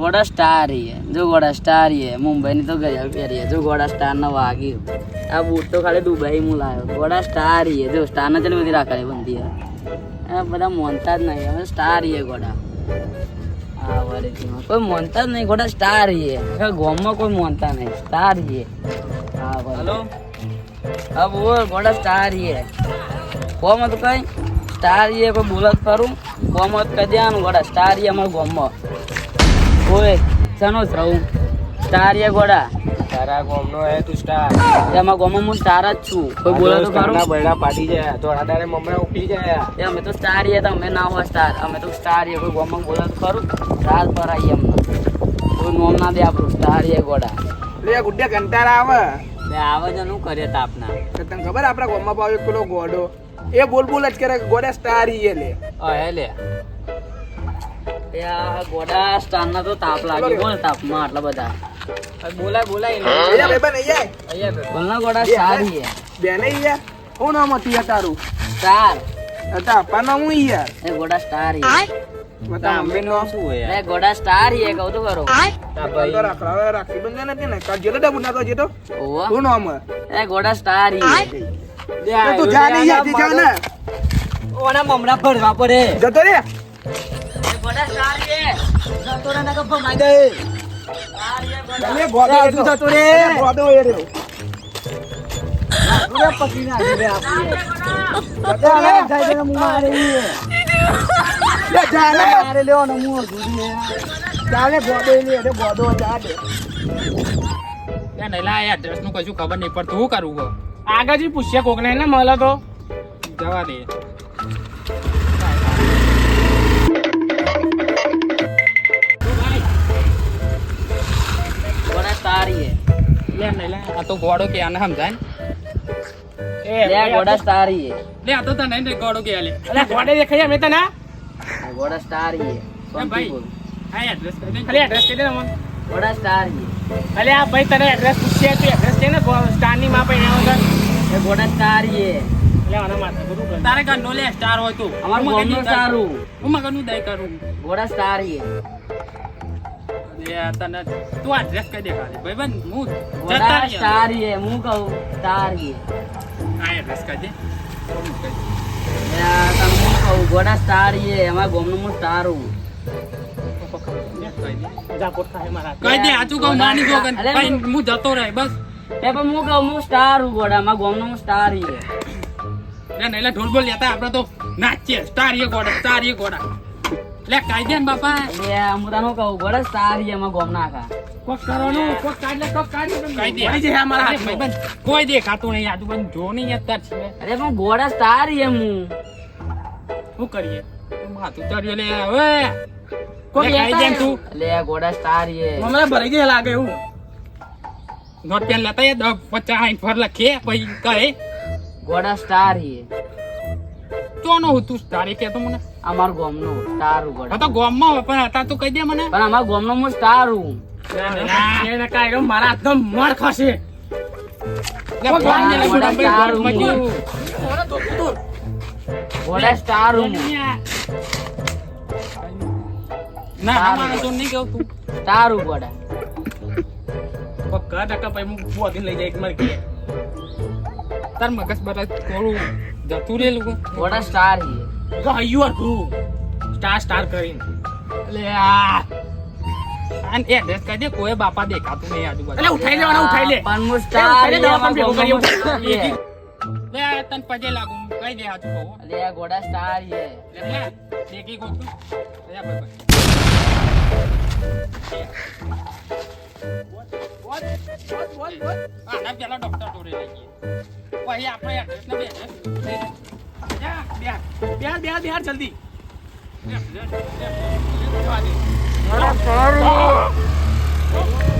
ગોડા સ્ટાર હે જો ઘોડા સ્ટાર હે મુંબઈની તો ગજલ પહેરી જો ઘોડા સ્ટાર નો વાગી આ બૂટ તો ખાલી દુબઈ હું લાવ્યો ઘોડા સ્ટાર હે જો સ્ટાર ના ચલી બધી રાખે બંધી આ બધા મોનતા જ નહીં. હવે સ્ટાર હે ઘોડા કોઈ મોનતા જ નહીં. ઘોડા સ્ટાર હે ગામમાં કોઈ મોનતા નહીં. સ્ટાર હે હા હલો? હા બોલ. ઘોડા સ્ટાર હે કોમ તો કઈ? સ્ટાર હે કોઈ બોલત કરું હતું કહી દેવાનું ગોડા સ્ટાર હે અમારા ગામમાં. ઓય સનો જ રહું સ્ટાર યે ગોડા? તારા ગોમનો હે તું સ્ટાર એમાં ગોમમાં હું સ્ટાર જ છું. કોઈ બોલે તો ખરું ના બૈડા પાડી જાય. તો દાડે મમરા ઉઠી જાય. એ અમે તો સ્ટાર યે તો અમે ના હો સ્ટાર અમે તો સ્ટાર યે. કોઈ ગામમાં બોલે તો ખરું? રાત પર આઈ એમ કોઈ નોમ ના દે આપણું. સ્ટાર યે ગોડા. લે ગુડ્ડે કંટારા આવે. ને આવે છે શું કરીએ તાપના? તને ખબર આપણા ગોમમાં પાવ એક પેલો ગોડો? એ બોલ બોલ જ કરે ગોડા સ્ટાર યે લે. હે લે. ગોડા સ્ટાર તો તાપ લાગે બોલ તાપમાં આટલા બધા? બોલાય બોલાય અહીંયા ભાઈબંધ અહીંયા બોલ ના ગોડા સ્ટાર હે બેને અહીંયા કોણ નામ હતું યાર તારું? સ્ટાર હતા આપા નામ હું યાર એ ગોડા સ્ટાર હે બતા નો શું હોય એ ગોડા સ્ટાર હે કહું તો ખરો. તો રાખડા રાખી બંધ નથી ને? કાજે ડબુ ના તો. જેતો નામ એ ગોડા સ્ટાર તો તું જા યાર જા ને. ઓના મમરા ભરવા પડે. જતો રે. એડ્રેસનું કશું ખબર નહીં પડતું શું કરવું આગળ પૂછશે કોક ને મળે તો. જવા દે. લે આ તો ગોળો કે આને સમજાય ને? લે ગોડા સ્ટાર લે આ તો તને નહીં ગોળો કે લે અલે ગોડે દેખાય અમે તને? ગોડા સ્ટાર હે ભાઈ આ એડ્રેસ કહી દે ખાલી એડ્રેસ કહી દે ને મને. ગોડા સ્ટાર અલે આ ભાઈ તને એડ્રેસ પૂછીએ તું એડ્રેસ કે ને સ્ટારની માં પૈણા વગર એ ગોડા સ્ટારી એટલે આના માથે બધું કર તારે ઘર નો લે સ્ટાર હોય તો. અમારું હું સારું. હું મગજનું દય કરું. ગોડા સ્ટાર હે તને તું એડ્રેસ કહી દે ખાલી ભાઈ હું જતા ગોડા રહીએ. હે હું કહું સ્ટાર આ એડ્રેસ કહી દે હું કહી દઉં. એ આ તને હું કહું ગોડા સ્ટાર હે અમારા ગામનું હું સ્ટાર હું કહી દે જા પોટ થાય મારા કહી દે આચું કહું માની જો કે અલે, કઈ હું જતો રહે બસ. એ પણ હું કહું હું સ્ટાર હું ગોડા અમારા ગામનું હું સ્ટાર હે લે નૈલા ઢોલ બોલ લેતા આપણે તો નાચીએ. સ્ટાર ગોડા સ્ટાર ગોડા. લે કાઈ દે ને બાપા. લે હું કહું? ગોડા સ્ટાર એમાં ગોમ નાખા. કોક કરવાનું કોક કાઢ લે કોક કાઢ લે. કહી દે. વળી જાય અમારા અરે ભાઈબંધ, કોઈ દેખાતું નહીં આજુબાજુ જો નહીં અત્યાર છે. અરે પણ ગોડા સ્ટાર એમ હું. શું કરીએ? માથું ચડ્યું લે હવે. કોઈ કાઈ દે તું. લે ગોડા સ્ટાર એ હમણાં ભરાઈ ગયા લાગે હું નોટ પેન લેતા એ દસ પચાસ આઈ ફર લખે પછી કહે. ગોડા સ્ટાર હે ચોનો હું તું સ્ટાર કે તો મને. અમારું ગામનું સ્ટાર ઉગડ તો ગોમમાં હોય, પણ હતા તું કહી દે મને. પણ અમારા ગામનો હું સ્ટાર હું મારા હાથનો માર સ્ટાર હું. ના અમારે તો નહીં કહું તું. સ્ટાર હું ગોડા ટકા પછી હું લઈ જાય એક મારી ઘેર. તાર મગજ બધા થોડું જતું રહેલું ગોડા સ્ટાર હે ગયું હતું સ્ટાર સ્ટાર કરીને. લે આ આન એડ્રેસ કહી દે કોઈ બાપા દેખાતું નહીં આજુબાજુ. એટલે ઉઠાઈ લેવાના ઉઠાઈ લે. પણ હું સ્ટાર ઉઠાઈ લે, હે, દવાખાને અમારા ભેગું ગામનો કર્યું. સ્ટાર હે. લે તને પજે લાગુ કઈ દે હાચું કહું. હો. આ ગોડા સ્ટાર હે લે દેખી તું લે ભાઈ. ભાઈ આના પેલા ડોક્ટર જોડે લઈ ગઈએ પછી આપણે એડ્રેસ ને? બે બેહાર બેહાર બેહાર જલ્દી. Left left left